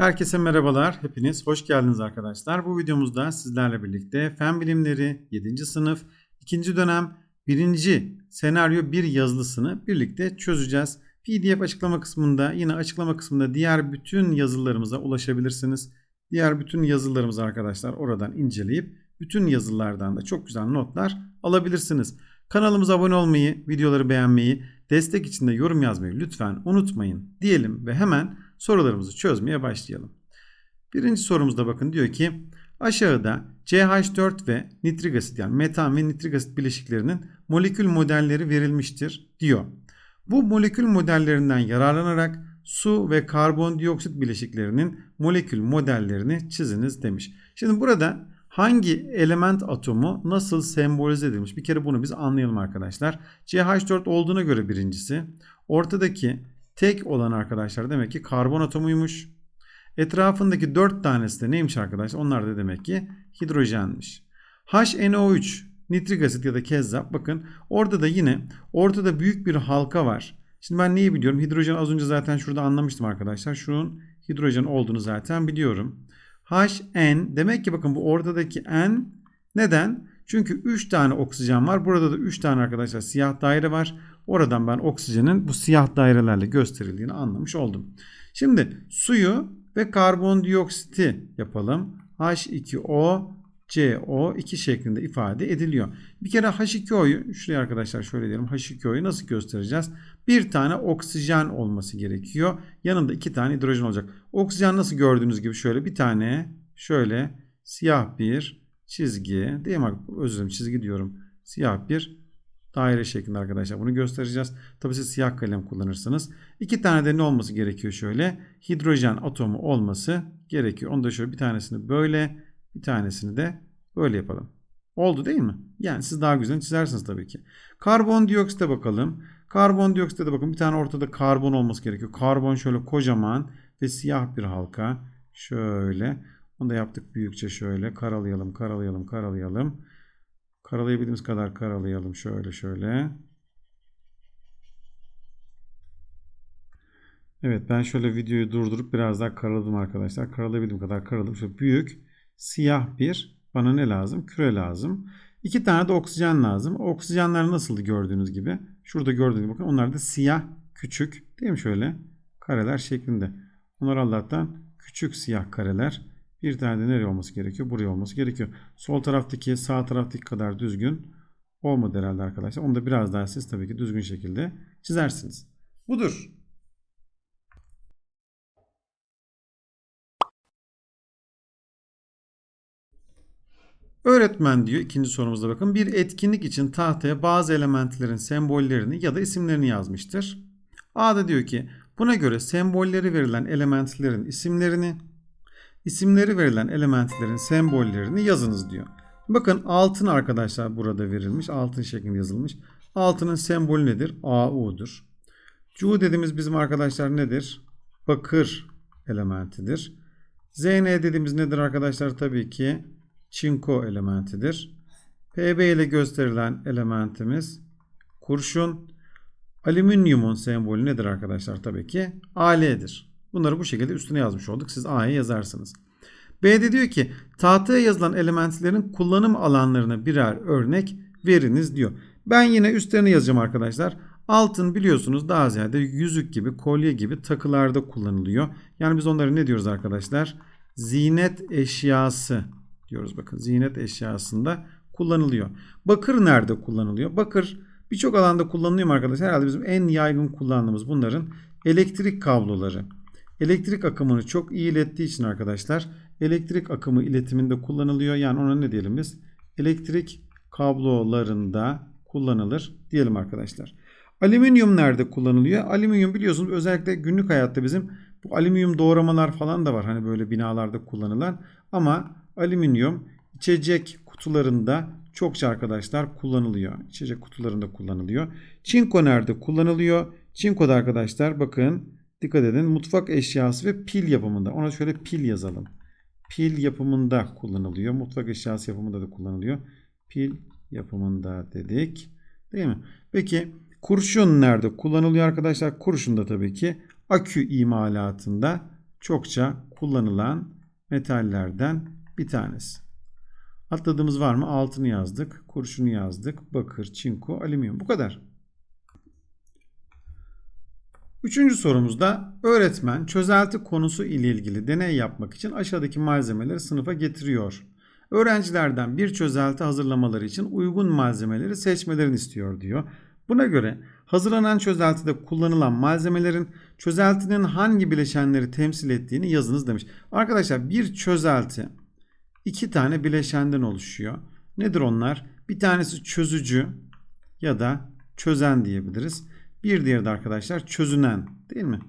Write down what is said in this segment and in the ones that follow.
Herkese merhabalar. Hepiniz hoş geldiniz arkadaşlar. Bu videomuzda sizlerle birlikte Fen Bilimleri 7. sınıf 2. dönem 1. senaryo 1 yazılısını birlikte çözeceğiz. PDF açıklama kısmında yine açıklama kısmında diğer bütün yazılarımıza ulaşabilirsiniz. Diğer bütün yazılarımızı arkadaşlar oradan inceleyip bütün yazılardan da çok güzel notlar alabilirsiniz. Kanalımıza abone olmayı, videoları beğenmeyi, destek için de yorum yazmayı lütfen unutmayın diyelim ve hemen sorularımızı çözmeye başlayalım. Birinci sorumuzda bakın diyor ki aşağıda CH4 ve nitrik asit yani metan ve nitrik asit bileşiklerinin molekül modelleri verilmiştir diyor. Bu molekül modellerinden yararlanarak su ve karbondioksit bileşiklerinin molekül modellerini çiziniz demiş. Şimdi burada hangi element atomu nasıl sembolize edilmiş? Bir kere bunu biz anlayalım arkadaşlar. CH4 olduğuna göre birincisi ortadaki tek olan arkadaşlar demek ki karbon atomuymuş. Etrafındaki 4 tanesi de neymiş arkadaşlar? Onlar da demek ki hidrojenmiş. HNO3 nitrik asit ya da kezzap bakın orada da yine ortada büyük bir halka var. Şimdi ben neyi biliyorum? Hidrojen az önce zaten şurada anlamıştım arkadaşlar. Şunun hidrojen olduğunu zaten biliyorum. HN demek ki bakın bu ortadaki N neden? Çünkü 3 tane oksijen var. Burada da 3 tane arkadaşlar siyah daire var. Oradan ben oksijenin bu siyah dairelerle gösterildiğini anlamış oldum. Şimdi suyu ve karbondioksiti yapalım. H2O CO2 şeklinde ifade ediliyor. Bir kere H2O'yu şuraya arkadaşlar şöyle diyelim. H2O'yu nasıl göstereceğiz? Bir tane oksijen olması gerekiyor. Yanında iki tane hidrojen olacak. Oksijen nasıl gördüğünüz gibi şöyle bir tane şöyle siyah bir çizgi değil mi? Özür dilerim çizgi diyorum. Siyah bir daire şeklinde arkadaşlar. Bunu göstereceğiz. Tabii siz siyah kalem kullanırsınız. İki tane de ne olması gerekiyor şöyle? Hidrojen atomu olması gerekiyor. Onu da şöyle bir tanesini böyle bir tanesini de böyle yapalım. Oldu değil mi? Yani siz daha güzel çizersiniz tabii ki. Karbondioksite bakalım. Karbondioksite de bakın bir tane ortada karbon olması gerekiyor. Karbon şöyle kocaman ve siyah bir halka. Şöyle. Onu da yaptık büyükçe şöyle. Karalayalım, karalayalım, karalayalım. Karalayabildiğimiz kadar karalayalım. Şöyle şöyle. Evet ben şöyle videoyu durdurup biraz daha karaladım arkadaşlar. Karalayabildiğim kadar karaladım. Şöyle büyük siyah bir bana ne lazım? Küre lazım. İki tane de oksijen lazım. Oksijenler nasıldı gördüğünüz gibi? Şurada gördüğünüz gibi bakın onlar da siyah küçük değil mi şöyle? Kareler şeklinde. Onlar Allah'tan küçük siyah kareler. Bir tane de nereye olması gerekiyor? Buraya olması gerekiyor. Sol taraftaki sağ taraftaki kadar düzgün olmadı herhalde arkadaşlar. Onu da biraz daha siz tabii ki düzgün şekilde çizersiniz. Budur. Öğretmen diyor ikinci sorumuzda bakın bir etkinlik için tahtaya bazı elementlerin sembollerini ya da isimlerini yazmıştır. A'da diyor ki buna göre sembolleri verilen elementlerin isimlerini isimleri verilen elementlerin sembollerini yazınız diyor. Bakın altın arkadaşlar burada verilmiş. Altın şeklinde yazılmış. Altının sembolü nedir? AU'dur. Cu dediğimiz bizim arkadaşlar nedir? Bakır elementidir. Zn dediğimiz nedir arkadaşlar? Tabii ki çinko elementidir. Pb ile gösterilen elementimiz kurşun. Alüminyumun sembolü nedir arkadaşlar? Tabii ki Al'dir. Bunları bu şekilde üstüne yazmış olduk. Siz A'ya yazarsınız. B'de diyor ki tahtaya yazılan elementlerin kullanım alanlarına birer örnek veriniz diyor. Ben yine üstlerine yazacağım arkadaşlar. Altın biliyorsunuz daha ziyade yüzük gibi, kolye gibi takılarda kullanılıyor. Yani biz onları ne diyoruz arkadaşlar? Zinet eşyası diyoruz bakın. Zinet eşyasında kullanılıyor. Bakır nerede kullanılıyor? Bakır birçok alanda kullanılıyor arkadaşlar? Herhalde bizim en yaygın kullandığımız bunların elektrik kabloları. Elektrik akımını çok iyi ilettiği için arkadaşlar elektrik akımı iletiminde kullanılıyor. Yani ona ne diyelim biz? Elektrik kablolarında kullanılır diyelim arkadaşlar. Alüminyum nerede kullanılıyor? Alüminyum biliyorsunuz özellikle günlük hayatta bizim bu alüminyum doğramalar falan da var. Hani böyle binalarda kullanılan. Ama alüminyum içecek kutularında çokça arkadaşlar kullanılıyor. İçecek kutularında kullanılıyor. Çinko nerede kullanılıyor? Çinko'da arkadaşlar bakın dikkat edin mutfak eşyası ve pil yapımında. Ona şöyle pil yazalım. Pil yapımında kullanılıyor. Mutfak eşyası yapımında da kullanılıyor. Pil yapımında dedik. Değil mi? Peki kurşun nerede kullanılıyor arkadaşlar? Kurşun da tabii ki akü imalatında çokça kullanılan metallerden bir tanesi. Atladığımız var mı? Altını yazdık, kurşunu yazdık, bakır, çinko, alüminyum. Bu kadar. Üçüncü sorumuzda öğretmen çözelti konusu ile ilgili deney yapmak için aşağıdaki malzemeleri sınıfa getiriyor. Öğrencilerden bir çözelti hazırlamaları için uygun malzemeleri seçmelerini istiyor diyor. Buna göre hazırlanan çözeltide kullanılan malzemelerin çözeltinin hangi bileşenleri temsil ettiğini yazınız demiş. Arkadaşlar bir çözelti iki tane bileşenden oluşuyor. Nedir onlar? Bir tanesi çözücü ya da çözen diyebiliriz. Bir diğeri de arkadaşlar çözünen değil mi?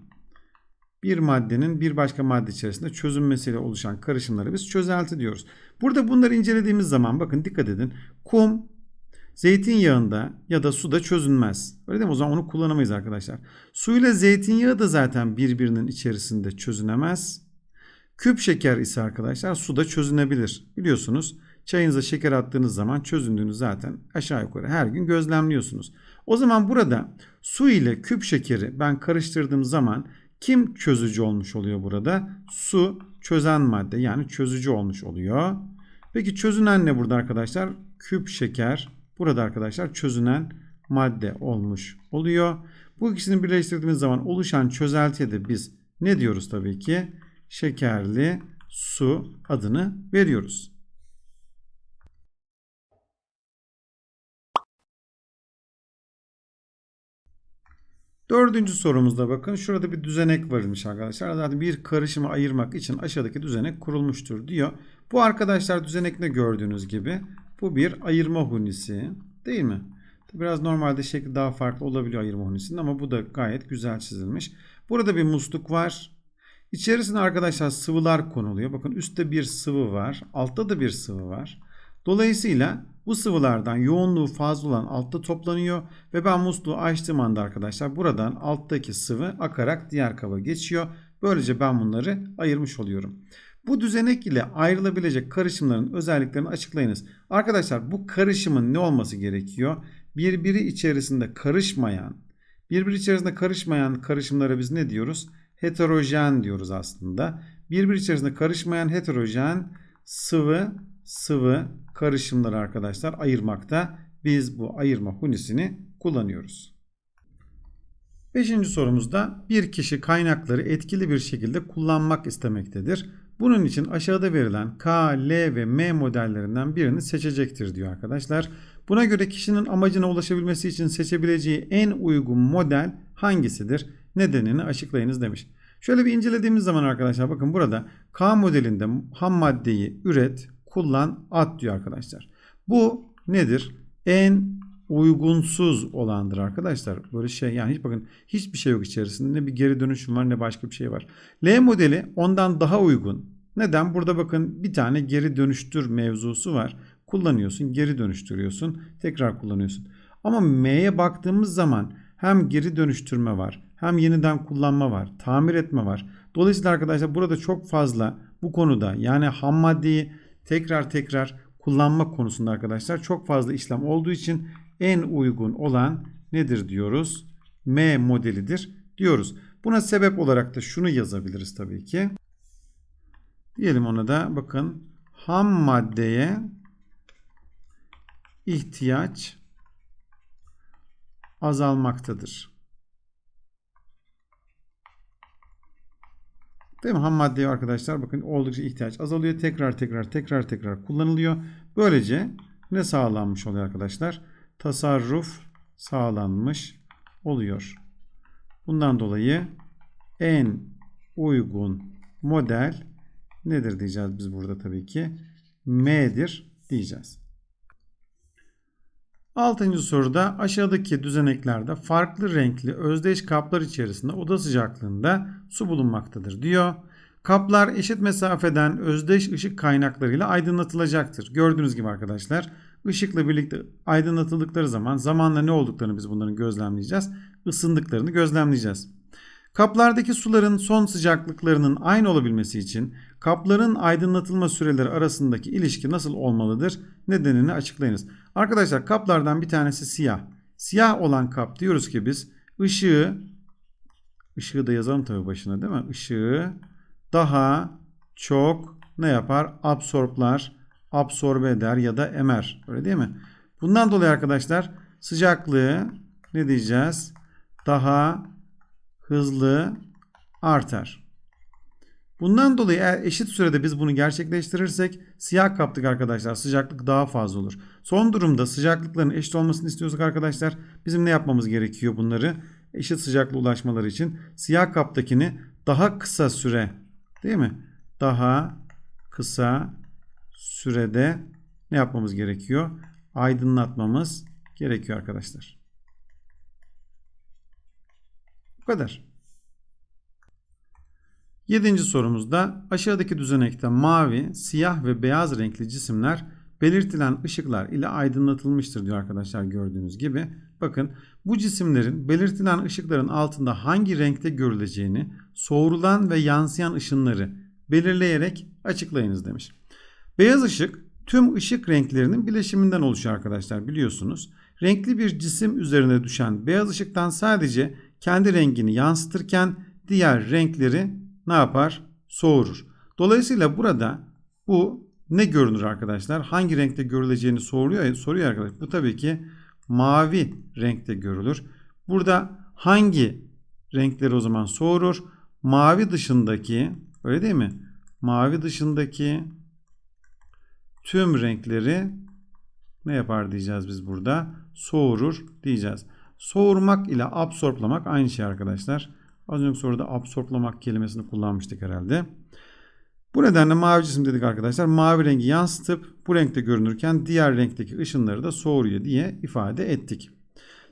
Bir maddenin bir başka madde içerisinde çözünmesiyle oluşan karışımları biz çözelti diyoruz. Burada bunları incelediğimiz zaman bakın dikkat edin. Kum zeytinyağında ya da suda çözünmez. Öyle değil mi? O zaman onu kullanamayız arkadaşlar. Su ile zeytinyağı da zaten birbirinin içerisinde çözünemez. Küp şeker ise arkadaşlar suda çözünebilir. Biliyorsunuz çayınıza şeker attığınız zaman çözündüğünü zaten aşağı yukarı her gün gözlemliyorsunuz. O zaman burada su ile küp şekeri ben karıştırdığım zaman kim çözücü olmuş oluyor burada? Su çözen madde yani çözücü olmuş oluyor. Peki çözünen ne burada arkadaşlar? Küp şeker burada arkadaşlar çözünen madde olmuş oluyor. Bu ikisini birleştirdiğimiz zaman oluşan çözeltiye de biz ne diyoruz tabii ki? Şekerli su adını veriyoruz. Dördüncü sorumuzda bakın şurada bir düzenek varmış arkadaşlar. Zaten bir karışımı ayırmak için aşağıdaki düzenek kurulmuştur diyor. Bu arkadaşlar düzenekte gördüğünüz gibi bu bir ayırma hunisi değil mi? Biraz normalde şekli daha farklı olabiliyor ayırma hunisinin ama bu da gayet güzel çizilmiş. Burada bir musluk var. İçerisine arkadaşlar sıvılar konuluyor. Bakın üstte bir sıvı var. Altta da bir sıvı var. Dolayısıyla bu sıvılardan yoğunluğu fazla olan altta toplanıyor ve ben musluğu açtığım anda arkadaşlar buradan alttaki sıvı akarak diğer kaba geçiyor. Böylece ben bunları ayırmış oluyorum. Bu düzenek ile ayrılabilecek karışımların özelliklerini açıklayınız. Arkadaşlar bu karışımın ne olması gerekiyor? Birbiri içerisinde karışmayan, birbiri içerisinde karışmayan karışımlara biz ne diyoruz? Heterojen diyoruz aslında. Birbiri içerisinde karışmayan heterojen sıvı sıvı karışımları arkadaşlar ayırmakta biz bu ayırma hunisini kullanıyoruz. Beşinci sorumuzda bir kişi kaynakları etkili bir şekilde kullanmak istemektedir. Bunun için aşağıda verilen K, L ve M modellerinden birini seçecektir diyor arkadaşlar. Buna göre kişinin amacına ulaşabilmesi için seçebileceği en uygun model hangisidir? Nedenini açıklayınız demiş. Şöyle bir incelediğimiz zaman arkadaşlar bakın burada K modelinde ham maddeyi üret, kullan, at diyor arkadaşlar. Bu nedir? En uygunsuz olandır arkadaşlar. Böyle şey yani hiç bakın hiçbir şey yok içerisinde. Ne bir geri dönüşüm var ne başka bir şey var. L modeli ondan daha uygun. Neden? Burada bakın bir tane geri dönüştür mevzusu var. Kullanıyorsun, geri dönüştürüyorsun, tekrar kullanıyorsun. Ama M'ye baktığımız zaman hem geri dönüştürme var, hem yeniden kullanma var, tamir etme var. Dolayısıyla arkadaşlar burada çok fazla bu konuda yani ham maddeyi tekrar tekrar kullanma konusunda arkadaşlar çok fazla işlem olduğu için en uygun olan nedir diyoruz? M modelidir diyoruz. Buna sebep olarak da şunu yazabiliriz tabii ki. Diyelim ona da bakın ham maddeye ihtiyaç azalmaktadır. Değil mi? Ham maddeye arkadaşlar bakın oldukça ihtiyaç azalıyor. Tekrar tekrar tekrar tekrar kullanılıyor. Böylece ne sağlanmış oluyor arkadaşlar? Tasarruf sağlanmış oluyor. Bundan dolayı en uygun model nedir diyeceğiz biz burada tabii ki? M'dir diyeceğiz. Altıncı soruda aşağıdaki düzeneklerde farklı renkli özdeş kaplar içerisinde oda sıcaklığında su bulunmaktadır diyor. Kaplar eşit mesafeden özdeş ışık kaynaklarıyla aydınlatılacaktır. Gördüğünüz gibi arkadaşlar ışıkla birlikte aydınlatıldıkları zaman zamanla ne olduklarını biz bunların gözlemleyeceğiz. Isındıklarını gözlemleyeceğiz. Kaplardaki suların son sıcaklıklarının aynı olabilmesi için kapların aydınlatılma süreleri arasındaki ilişki nasıl olmalıdır? Nedenini açıklayınız. Arkadaşlar kaplardan bir tanesi siyah. Siyah olan kap diyoruz ki biz ışığı ışığı da yazalım tabii başına değil mi? Işığı daha çok ne yapar? Absorplar, absorbe eder ya da emer. Öyle değil mi? Bundan dolayı arkadaşlar sıcaklığı ne diyeceğiz? Daha hızlı artar. Bundan dolayı eğer eşit sürede biz bunu gerçekleştirirsek siyah kaptık arkadaşlar. Sıcaklık daha fazla olur. Son durumda sıcaklıkların eşit olmasını istiyorsak arkadaşlar bizim ne yapmamız gerekiyor bunları? Eşit sıcaklığa ulaşmaları için siyah kaptakini daha kısa süre değil mi? Daha kısa sürede ne yapmamız gerekiyor? Aydınlatmamız gerekiyor arkadaşlar. Bu kadar. Yedinci sorumuzda aşağıdaki düzenekte mavi, siyah ve beyaz renkli cisimler belirtilen ışıklar ile aydınlatılmıştır diyor arkadaşlar gördüğünüz gibi. Bakın bu cisimlerin belirtilen ışıkların altında hangi renkte görüleceğini soğurulan ve yansıyan ışınları belirleyerek açıklayınız demiş. Beyaz ışık tüm ışık renklerinin bileşiminden oluşuyor arkadaşlar biliyorsunuz. Renkli bir cisim üzerine düşen beyaz ışıktan sadece kendi rengini yansıtırken diğer renkleri ne yapar? Soğurur. Dolayısıyla burada bu ne görünür arkadaşlar? Hangi renkte görüleceğini soruyor, soruyor arkadaşlar. Bu tabii ki mavi renkte görülür. Burada hangi renkleri o zaman soğurur? Mavi dışındaki öyle değil mi? Mavi dışındaki tüm renkleri ne yapar diyeceğiz biz burada? Soğurur diyeceğiz. Soğurmak ile absorplamak aynı şey arkadaşlar. Az önce soruda absorplamak kelimesini kullanmıştık herhalde. Bu nedenle mavi cisim dedik arkadaşlar. Mavi rengi yansıtıp bu renkte görünürken diğer renkteki ışınları da soğuruyor diye ifade ettik.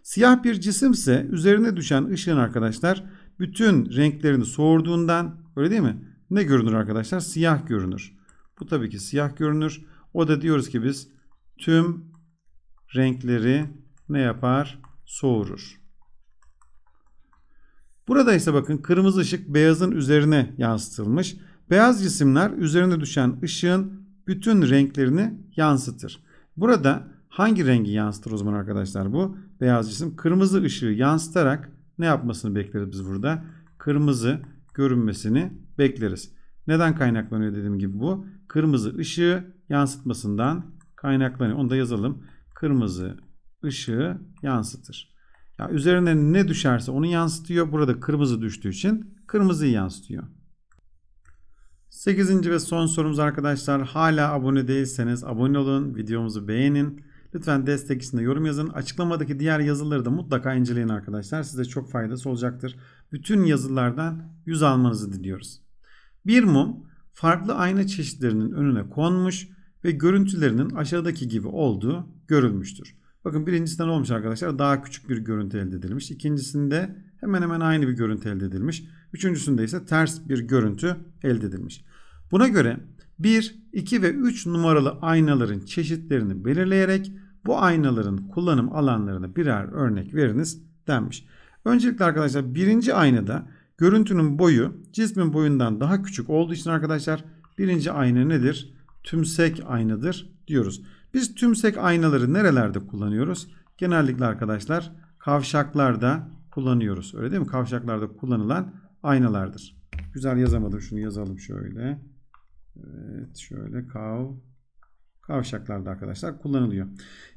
Siyah bir cisimse üzerine düşen ışığın arkadaşlar bütün renklerini soğurduğundan öyle değil mi? Ne görünür arkadaşlar? Siyah görünür. Bu tabii ki siyah görünür. O da diyoruz ki biz tüm renkleri ne yapar? Soğurur. Burada ise bakın kırmızı ışık beyazın üzerine yansıtılmış. Beyaz cisimler üzerine düşen ışığın bütün renklerini yansıtır. Burada hangi rengi yansıtır o zaman arkadaşlar bu? Beyaz cisim kırmızı ışığı yansıtarak ne yapmasını bekleriz biz burada? Kırmızı görünmesini bekleriz. Neden kaynaklanıyor dediğim gibi bu? Kırmızı ışığı yansıtmasından kaynaklanıyor. Onu da yazalım. Kırmızı ışığı yansıtır. Ya üzerine ne düşerse onu yansıtıyor. Burada kırmızı düştüğü için kırmızıyı yansıtıyor. 8. ve son sorumuz arkadaşlar. Hala abone değilseniz abone olun, videomuzu beğenin. Lütfen destek için de yorum yazın. Açıklamadaki diğer yazıları da mutlaka inceleyin arkadaşlar. Size çok faydası olacaktır. Bütün yazılardan yüz almanızı diliyoruz. Bir mum farklı ayna çeşitlerinin önüne konmuş ve görüntülerinin aşağıdaki gibi olduğu görülmüştür. Bakın birincisinden olmuş arkadaşlar daha küçük bir görüntü elde edilmiş. İkincisinde hemen hemen aynı bir görüntü elde edilmiş. Üçüncüsünde ise ters bir görüntü elde edilmiş. Buna göre 1, 2 ve 3 numaralı aynaların çeşitlerini belirleyerek bu aynaların kullanım alanlarına birer örnek veriniz denmiş. Öncelikle arkadaşlar birinci aynada görüntünün boyu cismin boyundan daha küçük olduğu için arkadaşlar birinci ayna nedir? Tümsek aynadır diyoruz. Biz tümsek aynaları nerelerde kullanıyoruz? Genellikle arkadaşlar kavşaklarda kullanıyoruz. Öyle değil mi? Kavşaklarda kullanılan aynalardır. Güzel yazamadım. Şunu yazalım şöyle. Evet şöyle kav kavşaklarda arkadaşlar kullanılıyor.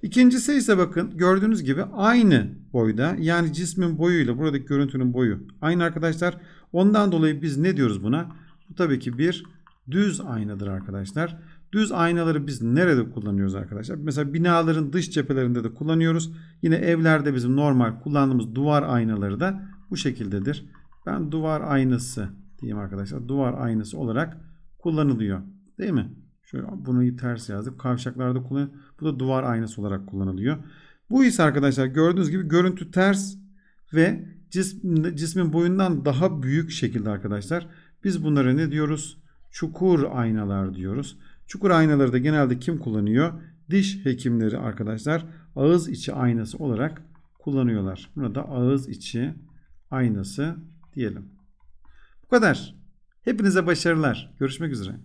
İkincisi ise bakın gördüğünüz gibi aynı boyda yani cismin boyuyla buradaki görüntünün boyu aynı arkadaşlar. Ondan dolayı biz ne diyoruz buna? Bu tabii ki bir düz aynadır arkadaşlar. Düz aynaları biz nerede kullanıyoruz arkadaşlar? Mesela binaların dış cephelerinde de kullanıyoruz. Yine evlerde bizim normal kullandığımız duvar aynaları da bu şekildedir. Ben duvar aynası diyeyim arkadaşlar. Duvar aynası olarak kullanılıyor. Değil mi? Şöyle bunu ters yazdık. Kavşaklarda kullanılıyor. Bu da duvar aynası olarak kullanılıyor. Bu ise arkadaşlar gördüğünüz gibi görüntü ters ve cismin, cismin boyundan daha büyük şekilde arkadaşlar. Biz bunlara ne diyoruz? Çukur aynalar diyoruz. Çukur aynaları da genelde kim kullanıyor? Diş hekimleri arkadaşlar ağız içi aynası olarak kullanıyorlar. Buna da ağız içi aynası diyelim. Bu kadar. Hepinize başarılar. Görüşmek üzere.